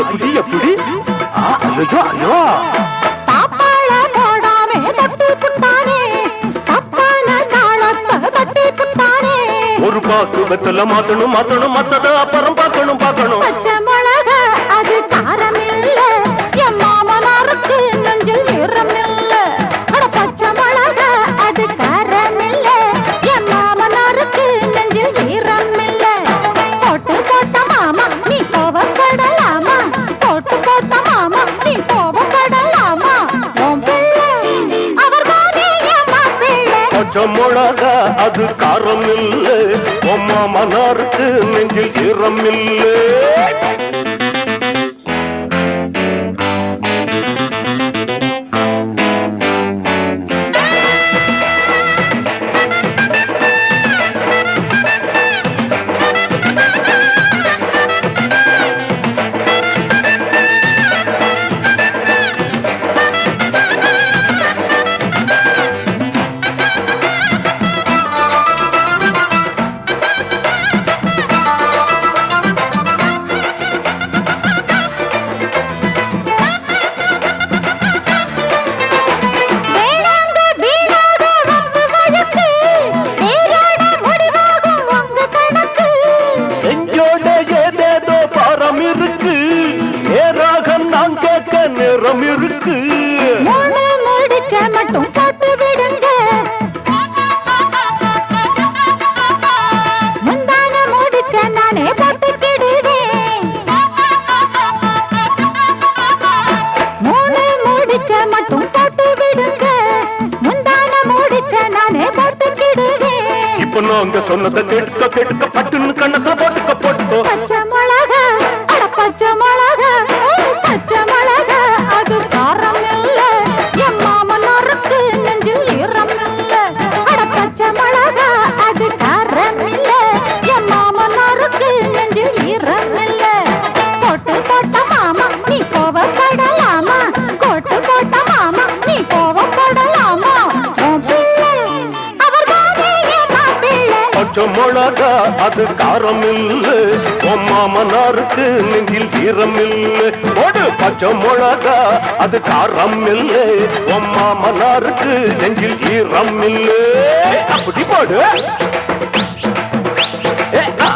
எப்படி எப்படி ஐயோ ஐயோ ஒரு பாக்கு வெத்தல மாத்தணும் மாத்தணும் மத்தத அப்புறம் பார்க்கணும் பார்க்கணும். பச்சை மிளகா அது காரம் இல்லை உம்மா மன்னாருக்கு நெஞ்சில் ஈரம் இல்லை நேரம் இருக்கு மட்டும் போட்டு விடுங்க. முந்தான முடிச்ச நானே போட்டுக்கிடுவேன் மூணு முடிச்ச மட்டும் போட்டு விடுங்க. முந்தான முடிச்ச நானே போட்டுக்கிடுவேன் இப்ப நாங்க சொன்னதை கேட்டுக்க கேட்டுக்க பட்டுன்னு கண்ணத்துல போட்டுக்க போட்டுக்கோ. பச்சை மிளகா அது காரம் இல்ல உன் மாமனாருக்கு நெஞ்சில் ஈரம் இல்லை போடு பச்சை மிளகா அது காரம் இல்லை உன் மாமனாருக்கு நெஞ்சில் ஈரம் இல்லை அப்படி போடு. ஏ, ஆ.